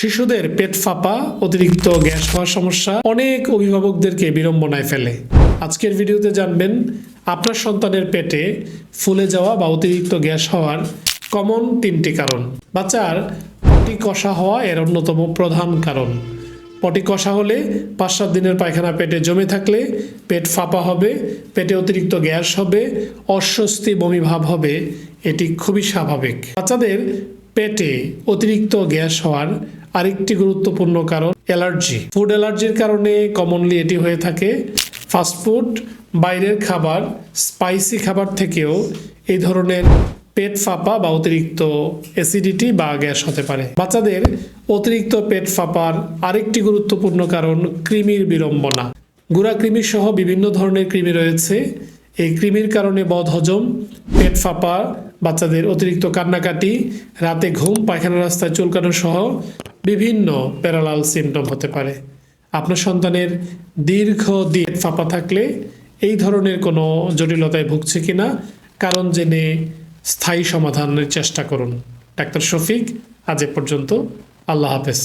শিশুদের পেট ফাঁপা, অতিরিক্ত গ্যাস হওয়ার সমস্যা অনেক অভিভাবকদেরকে বিড়ম্বনায় ফেলে। আজকের ভিডিওতে জানবেন, আপনার সন্তানের পেটে ফুলে যাওয়া বা অতিরিক্ত গ্যাস হওয়ার কমন তিনটি কারণ। বাচ্চার পটি কষা হওয়া এর অন্যতম প্রধান কারণ। পটি কষা হলে পাঁচ সাত দিনের পায়খানা পেটে জমে থাকলে পেট ফাঁপা হবে, পেটে অতিরিক্ত গ্যাস হবে, অস্বস্তি, বমি ভাব হবে, এটি খুবই স্বাভাবিক। বাচ্চাদের পেটে অতিরিক্ত গ্যাস হওয়ার আরেকটি গুরুত্বপূর্ণ কারণ, অ্যালার্জি। ফুড অ্যালার্জির কারণে কমনলি এটি হয়ে থাকে ফাস্টফুড বাইরের খাবার, স্পাইসি খাবার থেকেও এই ধরনের পেট ফাঁপা বা অতিরিক্ত অ্যাসিডিটি বা গ্যাস হতে পারে। বাচ্চাদের অতিরিক্ত পেট ফাঁপার আরেকটি গুরুত্বপূর্ণ কারণ কৃমির বিড়ম্বনা। গুড়া কৃমি সহ বিভিন্ন ধরনের কৃমি রয়েছে। এই কৃমির কারণে বদহজম, পেট ফাঁপা, বাচ্চাদের অতিরিক্ত কান্নাকাটি, রাতে ঘুম, পায়খানা রাস্তায় চুলকানো সহ বিভিন্ন প্যারালাল সিমটম হতে পারে। আপনার সন্তানের দীর্ঘ দিন ফাঁপা থাকলে এই ধরনের কোনো জটিলতায় ভুগছে কিনা, কারণ জেনে স্থায়ী সমাধানের চেষ্টা করুন। ডাক্তার শফিক, আজ এ পর্যন্ত। আল্লাহ হাফেজ।